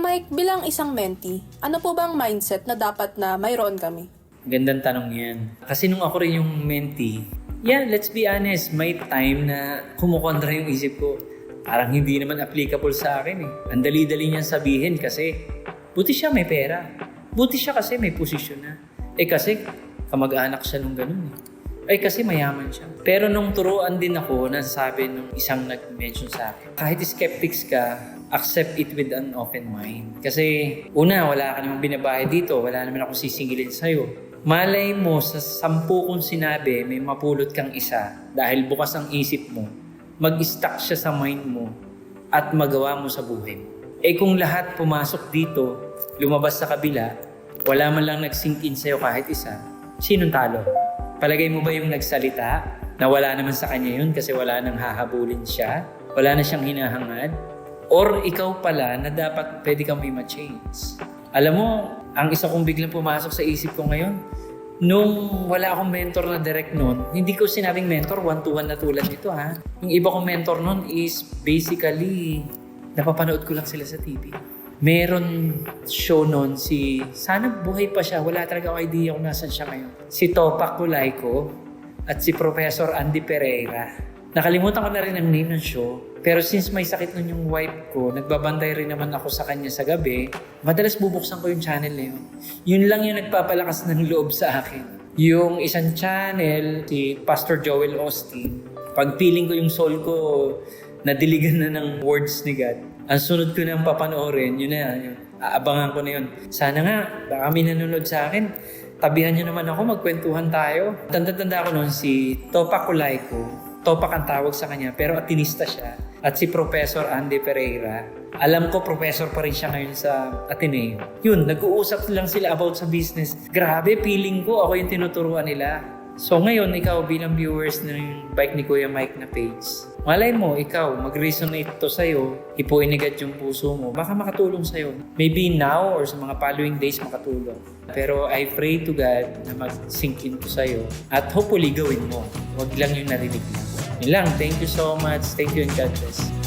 Mike, bilang isang mentee, ano po bang mindset na dapat na mayroon kami? Gandang tanong yan. Kasi nung ako rin yung mentee, yeah, let's be honest, may time na kumukontra yung isip ko. Parang hindi naman applicable sa akin eh. Ang dali-dali niyang sabihin kasi buti siya may pera. Buti siya kasi may posisyon na. Eh kasi kamag-anak siya nung ganun eh. Ay kasi mayaman siya. Pero nung turuan din ako, nasabi nung isang nag-mention sa akin, kahit skeptics ka, accept it with an open mind. Kasi una, wala ka namang binabayad dito, wala naman ako sisingilin sa'yo. Malay mo, sa sampu kong sinabi, may mapulot kang isa dahil bukas ang isip mo, mag-stuck siya sa mind mo at magawa mo sa buhay mo. Eh kung lahat pumasok dito, lumabas sa kabila, wala man lang nag-sink in sa'yo kahit isa, sinong talo? Palagay mo ba yung nagsalita na wala naman sa kanya yun kasi wala nang hahabulin siya? Wala na siyang hinahangad? Or ikaw pala na dapat pwede kang may ma-change? Alam mo, ang isa kong biglang pumasok sa isip ko ngayon, nung wala akong mentor na direct noon, hindi ko sinabing mentor, one-to-one na tulad nito ha. Yung iba kong mentor noon is basically, napapanood ko lang sila sa TV. Meron show noon si, sana buhay pa siya, wala talaga ako idea kung nasan siya ngayon. Si Topak Kulayko at si Professor Andy Pereira. Nakalimutan ko na rin ang name ng show. Pero since may sakit nun yung wife ko, nagbabantay rin naman ako sa kanya sa gabi, madalas bubuksan ko yung channel na yun. Yun lang yung nagpapalakas ng loob sa akin. Yung isang channel, si Pastor Joel Austin, pag feeling ko yung soul ko, nadiligan na ng words ni God, ang sunod ko nang papanoorin, yun na yun. Aabangan ko na yun. Sana nga, baka may nanonood sa akin, tabihan niyo naman ako, magkwentuhan tayo. Tanda-tanda ko noon si Topa Kulayko. Topak ang tawag sa kanya, pero atinista siya. At si Professor Andy Pereira, alam ko professor pa rin siya ngayon sa Ateneo. Yun, nag-uusap lang sila about sa business. Grabe, feeling ko ako yung tinuturuan nila. So ngayon, ikaw bilang viewers ng Bike ni Kuya Mike na page, malay mo, ikaw, mag-resonate to sa'yo, ipuinigat yung puso mo, baka makatulong sa'yo. Maybe now or sa mga following days makatulong. Pero I pray to God na mag-sink into sa'yo at hopefully gawin mo. Huwag lang yung narinig mo. Yun lang. Thank you so much. Thank you and God bless.